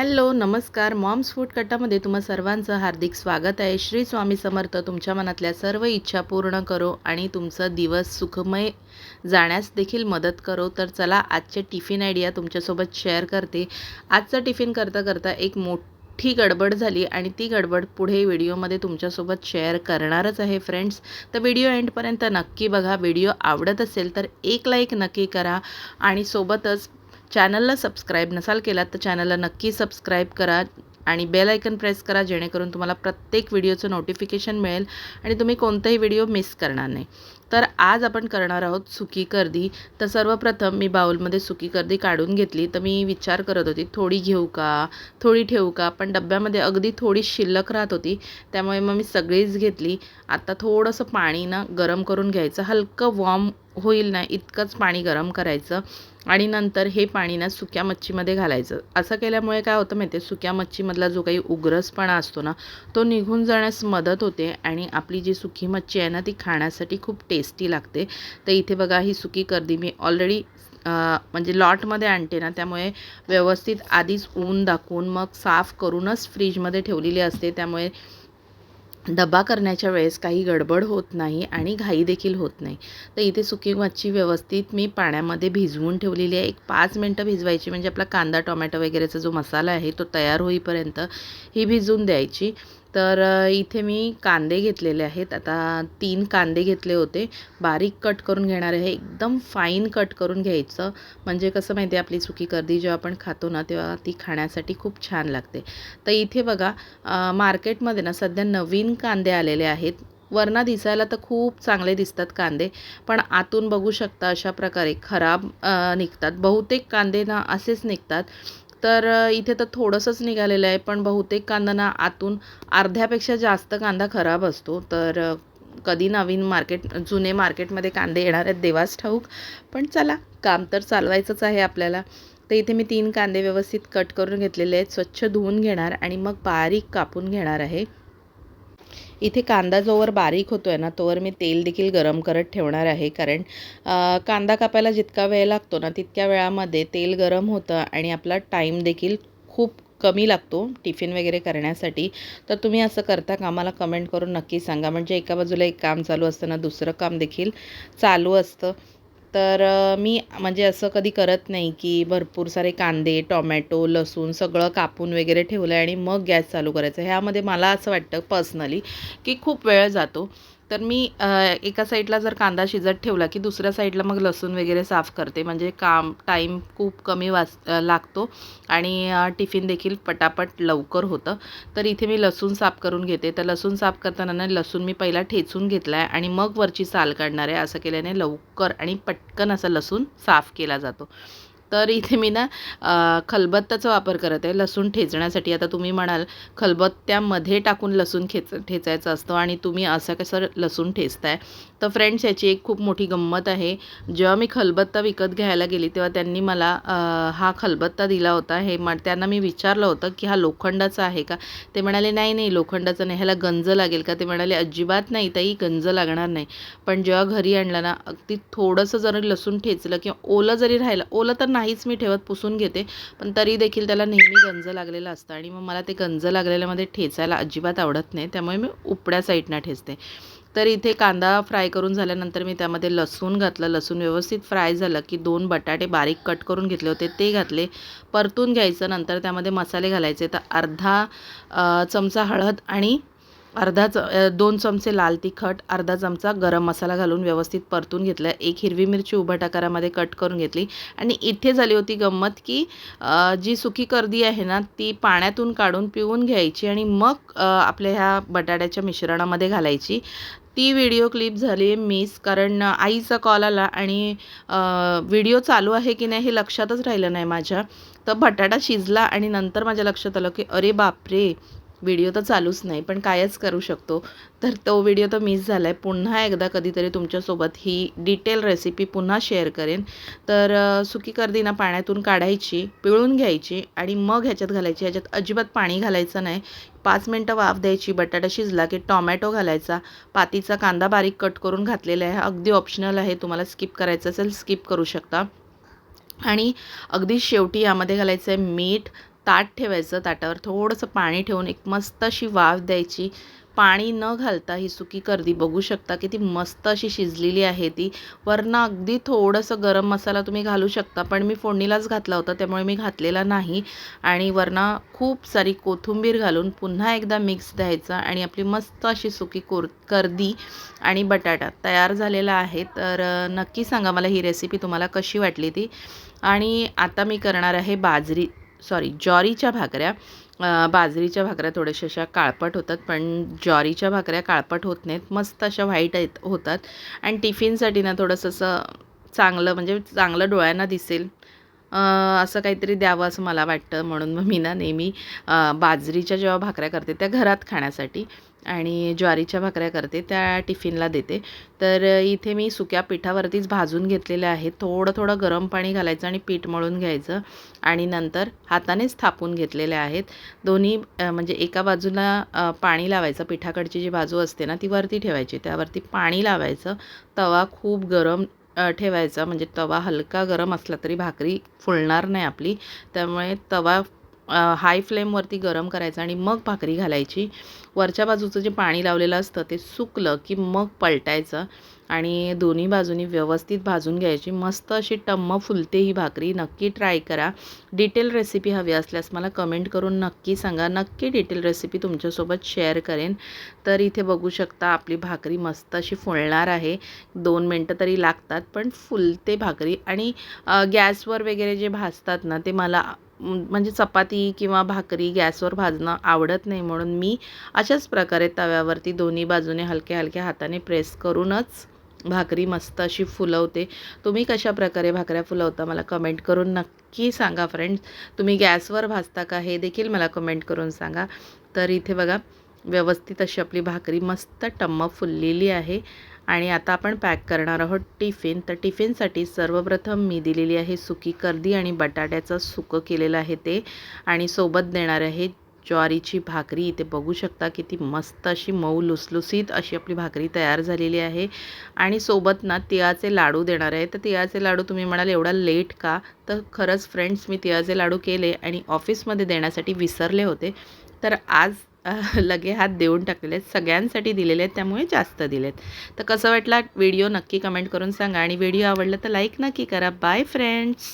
Hello नमस्कार. Moms food कट्टामध्ये तुम्हा सर्वांचं हार्दिक स्वागत आहे. श्री स्वामी समर्थ तुमच्या मनातल्या सर्व इच्छा पूर्ण करो आणि तुमचं दिवस सुखमय जाण्यास देखील मदत करो. तर चला आजचे टिफिन आयडिया तुमच्यासोबत शेअर करते. आजचं टिफिन करता करता एक मोठी गडबड झाली आणि ती गडबड पुढे व्हिडिओमध्ये तुमच्यासोबत शेअर करणारच आहे फ्रेंड्स. तर व्हिडिओ एंडपर्यंत नक्की बघा. व्हिडिओ आवडत असेल तर एक लाईक नक्की करा आणि सोबतच चॅनलला सबस्क्राईब नसाल केलात तर चॅनलला नक्की सबस्क्राईब करा आणि बेल आयकन प्रेस करा जेणेकरून तुम्हाला प्रत्येक व्हिडिओचं नोटिफिकेशन मिळेल आणि तुम्ही कोणताही व्हिडिओ मिस करणार नाही. तर आज आपण करणार आहोत सुकी कर्दी तर सर्वप्रथम मी बाउलमध्ये सुकी कर्दी काढून घेतली. तर मी विचार करत होती थोडी घेऊ का? थोडी ठेवू का? पण डब्यामध्ये अगदी थोडी शिल्लक राहत होती त्यामुळे मग मी सगळीच घेतली. आता थोडंसं पाणी ना गरम करून घ्यायचं. हलकं वॉर्म होईल ना इतकंच पाणी गरम करायचं आणि नंतर हे पाणी ना सुक्या मच्छीमध्ये घालायचं. असं केल्यामुळे काय होतं माहिती आहे? सुक्या मच्छीमधला जो काही उग्रसपणा असतो ना तो निघून जाण्यास मदत होते आणि आपली जी सुकी मच्छी आहे ना ती खाण्यासाठी खूप टेस्टी लागते. तर इथे बघा ही सुकी कर्दी मी ऑलरेडी म्हणजे लॉटमध्ये आणते ना त्यामुळे व्यवस्थित आधीच ऊन दाखवून मग साफ करूनच फ्रीजमध्ये ठेवलेली असते. त्यामुळे डबा करण्याच्या वेळेस काही गडबड होत नाही आणि घाई देखील होत नाही. तर इथे सुकी मच्छी व्यवस्थित मी पाण्यामध्ये भिजवून ठेवलेली आहे. एक पाच मिनटं भिजवायची म्हणजे आपला कांदा टोमॅटो वगैरेचा जो मसाला आहे तो तयार होईपर्यंत ही भिजवून द्यायची. तर इथे मी कांदे घेतलेले आहेत. आता तीन कांदे घेतले होते. बारीक कट करून घेणार आहे. एकदम फाईन कट करून घ्यायचं. म्हणजे कसं माहिती आहे आपली सुकी कर्दी जेव्हा आपण खातो ना तेव्हा ती खाण्यासाठी खूप छान लागते. तर इथे बघा मार्केटमध्ये ना सध्या नवीन कांदे आलेले आहेत. वरना दिसायला तर खूप चांगले दिसतात कांदे. पण आतून बघू शकता अशा प्रकारे खराब निघतात. बहुतेक कांदे ना असेच निघतात. तर इथे तर थोडंसंच निघालेलं आहे पण बहुतेक कांदा ना आतून अर्ध्यापेक्षा जास्त कांदा खराब असतो. तर कधी नवीन मार्केट जुने मार्केटमध्ये कांदे येणार आहेत देवास ठाऊक. पण चला काम तर चालवायचंच आहे आपल्याला. तर इथे मी तीन कांदे व्यवस्थित कट करून घेतलेले आहेत. स्वच्छ धुवून घेणार आणि मग बारीक कापून घेणार आहे. इथे कांदा जोवर बारीक होतो आहे ना तोवर मी तेल देखील गरम करत ठेवणार आहे. कारण कांदा कापायला जितका वेळ लागतो ना तितक्या वेळामध्ये तेल गरम होतं आणि आपला टाईम देखील खूप कमी लागतो टिफिन वगैरे करण्यासाठी. तर तुम्ही असं करता कामाला कमेंट करून नक्की सांगा. म्हणजे एका बाजूला एक काम चालू असतं ना दुसरं काम देखील चालू असतं. तर मी म्हणजे असं कधी करत नाही की भरपूर सारे कांदे टॉमॅटो लसूण सगळं कापून वगैरे ठेवलं आहे आणि मग गॅस चालू करायचं. ह्यामध्ये मला असं वाटतं पर्सनली की खूप वेळ जातो. तर मी एका साईडला जर कांदा शिजत ठेवला की दुसऱ्या साईडला मग लसूण वगैरे साफ करते. म्हणजे काम टाईम खूप कमी वाच लागतो आणि टिफिन देखील पटापट लवकर होतं. तर इथे मी लसूण साफ करून घेते. तर लसूण साफ करताना ना लसूण मी पहिला ठेचून घेतला आहे आणि मग वरची साल काढणार आहे. असं केल्याने लवकर आणि पटकन असा लसूण साफ केला जातो. तर इथे मी ना खलबत्ताचा वापर करत आहे लसूण ठेचण्यासाठी. आता तुम्ही म्हणाल खलबत्त्यामध्ये टाकून लसूण खेच ठेचायचं असतं आणि तुम्ही असं कसं लसूण ठेचताय. तर फ्रेंड्स याची एक खूप मोठी गंमत आहे. जेव्हा मी खलबत्ता विकत घ्यायला गेली तेव्हा त्यांनी मला हा खलबत्ता दिला होता. हे म त्यांना मी विचारलं होतं की हा लोखंडाचा आहे का? ते म्हणाले नाही नाही लोखंडाचा नाही. ह्याला गंज लागेल का? ते म्हणाले अजिबात नाही ताई गंज लागणार नाही. पण जेव्हा घरी आणलं ना अगदी थोडंसं जरी लसूण ठेचलं किंवा ओलं जरी राहिलं ओलं तर नाहीच मी ठेवत पुसून घेते. पण तरी देखील त्याला नेहमी गंज लागलेलं असतं आणि मग मला ते गंज लागलेल्यामध्ये ठेचायला अजिबात आवडत नाही. त्यामुळे मी उपड्या साईडनं ठेचते. तर इथे कांदा फ्राय करून झाल्यानंतर मी त्यामध्ये लसूण घातलं. लसूण व्यवस्थित फ्राय झालं की दोन बटाटे बारीक कट करून घेतले होते. ते घातले. परतून घ्यायचं. नंतर त्यामध्ये मसाले घालायचे. तर अर्धा चमचा हळद आणि अर्धा च दोन चमचे लाल तिखट अर्धा चमचा गरम मसाला घालून व्यवस्थित परतून घेतला. एक हिरवी मिरची उभ्या टाकारामध्ये कट करून घेतली. आणि इथे झाली होती गंमत की जी सुकी कर्दी आहे ना ती पाण्यातून काढून पिऊन घ्यायची आणि मग आपल्या ह्या बटाट्याच्या मिश्रणामध्ये घालायची. ती व्हिडिओ क्लिप झाली मिस कारण आईचा कॉल आला आणि व्हिडिओ चालू आहे की नाही हे लक्षातच राहिलं नाही माझ्या. तर बटाटा शिजला आणि नंतर माझ्या लक्षात आलं की अरे बापरे व्हिडिओ तर चालूच नाही पण कायच करू शकतो. तर तो व्हिडिओ तर मिस झाला आहे पुन्हा एकदा कधीतरी तुमच्यासोबत ही डिटेल रेसिपी पुन्हा शेअर करेन. तर सुकी कर्दीना पाण्यातून काढायची पिळून घ्यायची आणि मग ह्याच्यात घालायची. ह्याच्यात अजिबात पाणी घालायचं नाही. पाच मिनटं वाफ द्यायची बटाटा शिजला की टॉमॅटो घालायचा. पातीचा कांदा बारीक कट करून घातलेला आहे. अगदी ऑप्शनल आहे. तुम्हाला स्किप करायचं असेल स्किप करू शकता. आणि अगदी शेवटी यामध्ये घालायचं आहे मीठ ताट ठेवायचं ताटावर थोडंसं पाणी ठेवून एक मस्त अशी वाफ द्यायची. पाणी न घालता ही सुकी कर्दी बघू शकता की ती मस्त अशी शिजलेली आहे ती. वरनं अगदी थोडंसं गरम मसाला तुम्ही घालू शकता पण मी फोडणीलाच घातला होता त्यामुळे मी घातलेला नाही. आणि वरनं खूप सारी कोथिंबीर घालून पुन्हा एकदा मिक्स द्यायचा आणि आपली मस्त अशी सुकी कोर कर्दी आणि बटाटा तयार झालेला आहे. तर नक्की सांगा मला ही रेसिपी तुम्हाला कशी वाटली ती. आणि आता मी करणार आहे बाजरी. सॉरी ज्वारीच्या भाकऱ्या बाजरीच्या भाकऱ्या थोड्याशा अशा काळपट होतात पण ज्वारीच्या भाकऱ्या काळपट होत नाहीत मस्त अशा व्हाईट आहेत होतात. आणि टिफिनसाठी ना थोडंसं असं चांगलं म्हणजे चांगलं डोळ्यांना दिसेल. असं काहीतरी द्यावं असं मला वाटतं. म्हणून मग मी ना नेहमी बाजरीच्या जेव्हा भाकऱ्या करते त्या घरात खाण्यासाठी आणि ज्वारीच्या भाकऱ्या करते त्या टिफिनला देते. तर इथे मी सुक्या पिठावरतीच भाजून घेतलेल्या आहेत. थोडं थोडं गरम पाणी घालायचं आणि पीठ मळून घ्यायचं आणि नंतर हातानेच थापून घेतलेले आहेत. दोन्ही म्हणजे एका बाजूला पाणी लावायचं. पिठाकडची जी बाजू असते ना ती वरती ठेवायची. त्यावरती पाणी लावायचं. तवा खूप गरम ठेवायचा. म्हणजे तवा हलका गरम असला तरी भाकरी फुलणार नाही आपली. त्यामुळे तवा हाय फ्लेमवरती गरम करायचा आणि मग भाकरी घालायची. वरच्या बाजूचं जे पाणी लावलेलं असतं ते सुकलं की मग पलटायचं. आणि दोन्ही बाजूनी व्यवस्थित भाजून घ्यायची. मस्त अशी टम्म फुलते ही भाकरी. नक्की ट्राय करा. डिटेल रेसिपी हवी असल्यास मला कमेंट करून नक्की सांगा. नक्की डिटेल रेसिपी तुमच्यासोबत शेअर करेन. तर इथे बघू शकता आपली भाकरी मस्त अशी फुलणार आहे. दोन मिनटं तरी लागतात पण फुलते भाकरी. आणि गॅसवर वगैरे जे भाजतात ना ते मला म्हणजे चपाती किंवा भाकरी गॅसवर भाजणं आवडत नाही म्हणून मी अशाच प्रकारे तव्यावरती दोन्ही बाजूने हलक्या हलक्या हाताने प्रेस करूनच भाकरी मस्त अशी फुलवते. तुम्ही कशा प्रकारे भाकऱ्या फुलवता मला कमेंट करून नक्की सांगा फ्रेंड्स तुम्ही गॅसवर भाजता का हे देखील मला कमेंट करून सांगा. तर इथे बघा व्यवस्थित अशी आपली भाकरी मस्त टम्म फुललेली आहे. आणि आता आपण पॅक करणार आहोत टिफिन तर टिफिनसाठी सर्वप्रथम मी दिलेली आहे सुकी कर्दी आणि बटाट्याचं सुकं केलेलं आहे ते. आणि सोबत देणार आहे ज्वारीची भाकरी इथे बघू शकता किती मस्त अशी मऊ लुसलुसीत अशी आपली भाकरी तयार झालेली आहे. आणि सोबत ना तिळाचे लाडू देणार आहे. तर तिळाचे लाडू तुम्ही म्हणाल एवढा लेट का? तर खरंच फ्रेंड्स मी तिळाचे लाडू केले आणि ऑफिसमध्ये देण्यासाठी विसरले होते. तर आज लगे हात देऊन टाकलेले आहेत. सगळ्यांसाठी दिलेले आहेत त्यामुळे जास्त दिलेत. तर कसं वाटला? व्हिडिओ नक्की कमेंट करून सांगा. आणि व्हिडिओ आवडला तर लाईक नक्की करा. Bye friends